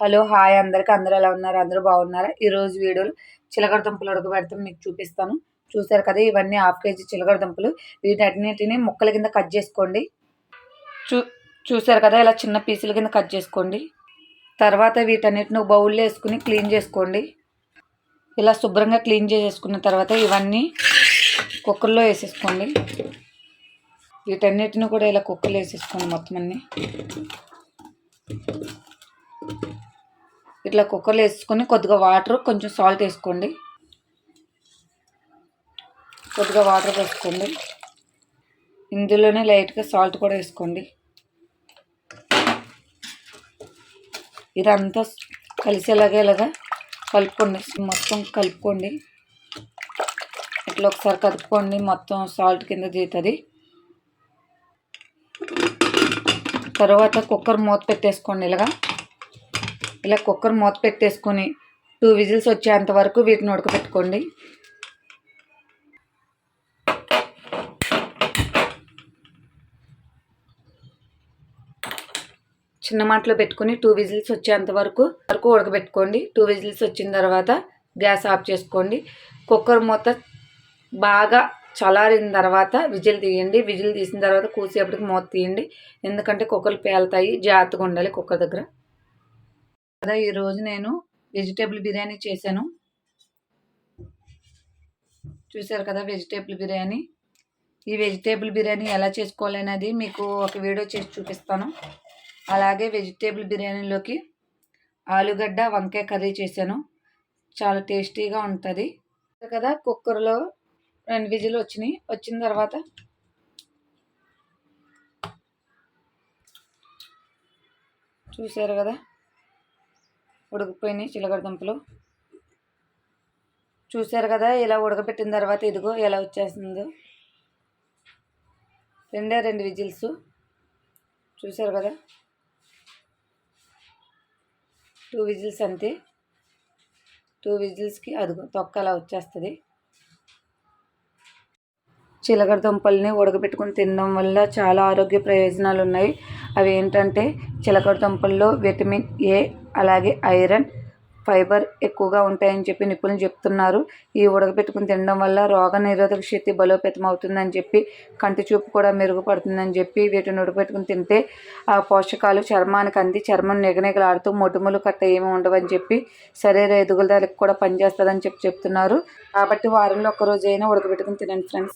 Hello hi. అందరికి అందరూ ఎలా ఉన్నారు? అందరూ బాగున్నారా? ఈరోజు వీడియోలో చిలకడ దుంపలు ఉడకబెడతాం. మీకు చూపిస్తాను. చూసారు కదా ఇవన్నీ హాఫ్ కేజీ చిలకడ దుంపలు. వీటన్నిటిని ముక్కల కింద కట్ చేసుకోండి. చూ చూసారు కదా ఇలా చిన్న పీసుల కింద కట్ చేసుకోండి. తర్వాత వీటన్నిటిని బౌల్లో వేసుకుని క్లీన్ చేసుకోండి. ఇలా శుభ్రంగా క్లీన్ చేసేసుకున్న తర్వాత ఇవన్నీ కుక్కర్లో వేసేసుకోండి. వీటన్నిటిని కూడా ఇలా కుక్కర్లో వేసేసుకోండి మొత్తం అన్నీ. ఇట్లా కుక్కర్లో వేసుకొని కొద్దిగా వాటర్ కొంచెం సాల్ట్ వేసుకోండి. కొద్దిగా వాటర్ వేసుకోండి. ఇందులోనే లైట్గా సాల్ట్ కూడా వేసుకోండి. ఇదంతా కలిసేలాగా ఇలాగా కలుపుకోండి. మొత్తం కలుపుకోండి. ఇట్లా ఒకసారి కలుపుకోండి. మొత్తం సాల్ట్ కింద దిగుతుంది. తర్వాత కుక్కర్ మూత పెట్టేసుకోండి ఇలాగా. ఇలా కుక్కర్ మూత పెట్టేసుకొని టూ విజిల్స్ వచ్చేంత వరకు వీటిని ఉడకబెట్టుకోండి చిన్న మాటలో పెట్టుకుని టూ విజిల్స్ వచ్చేంత వరకు వరకు ఉడకబెట్టుకోండి టూ విజిల్స్ వచ్చిన తర్వాత గ్యాస్ ఆఫ్ చేసుకోండి. కుక్కర్ మూత బాగా చలారిన తర్వాత విజిల్ తీయండి. విజిల్ తీసిన తర్వాత కూసేపటికి మూత తీయండి. ఎందుకంటే కుక్కర్లు పేలుతాయి. జాగ్రత్తగా ఉండాలి కుక్కర్ దగ్గర. కదా ఈరోజు నేను వెజిటేబుల్ బిర్యానీ చేశాను. చూసారు కదా వెజిటేబుల్ బిర్యానీ. ఈ వెజిటేబుల్ బిర్యానీ ఎలా చేసుకోవాలనేది మీకు ఒక వీడియో చేసి చూపిస్తాను. అలాగే వెజిటేబుల్ బిర్యానీలోకి ఆలుగడ్డ వంకాయ కర్రీ చేశాను. చాలా టేస్టీగా ఉంటుంది. కదా కుక్కర్లో రెండు విజిల్ వచ్చినాయి. వచ్చిన తర్వాత చూసారు కదా ఉడికిపోయినాయి చిలకడ దుంపలు. చూశారు కదా ఇలా ఉడకబెట్టిన తర్వాత ఇదిగో ఎలా వచ్చేస్తుందో రెండే రెండు విజిల్స్. చూశారు కదా? టూ విజిల్స్ అంతే. టూ విజిల్స్కి అదిగో తొక్క అలా వచ్చేస్తుంది. చిలకడ దుంపల్ని ఉడకబెట్టుకుని తినడం వల్ల చాలా ఆరోగ్య ప్రయోజనాలు ఉన్నాయి అవి ఏంటంటే చిలకడ దుంపల్లో విటమిన్ ఏ అలాగే ఐరన్ ఫైబర్ ఎక్కువగా ఉంటాయని చెప్పి నిపుణులు చెప్తున్నారు. ఈ ఉడకబెట్టుకుని తినడం వల్ల రోగ నిరోధక శక్తి బలోపేతం అవుతుందని చెప్పి కంటి చూపు కూడా మెరుగుపడుతుందని చెప్పి వీటిని ఉడకబెట్టుకుని తింటే ఆ పోషకాలు చర్మానికి అంది చర్మం నిగనిగలాడుతూ మొటిమలు కట్ట ఏమి ఉండవని చెప్పి శరీర ఎదుగుదలకు కూడా పనిచేస్తుందని చెప్పి చెప్తున్నారు. కాబట్టి వారంలో ఒక్కరోజైనా ఉడకబెట్టుకుని తినండి ఫ్రెండ్స్.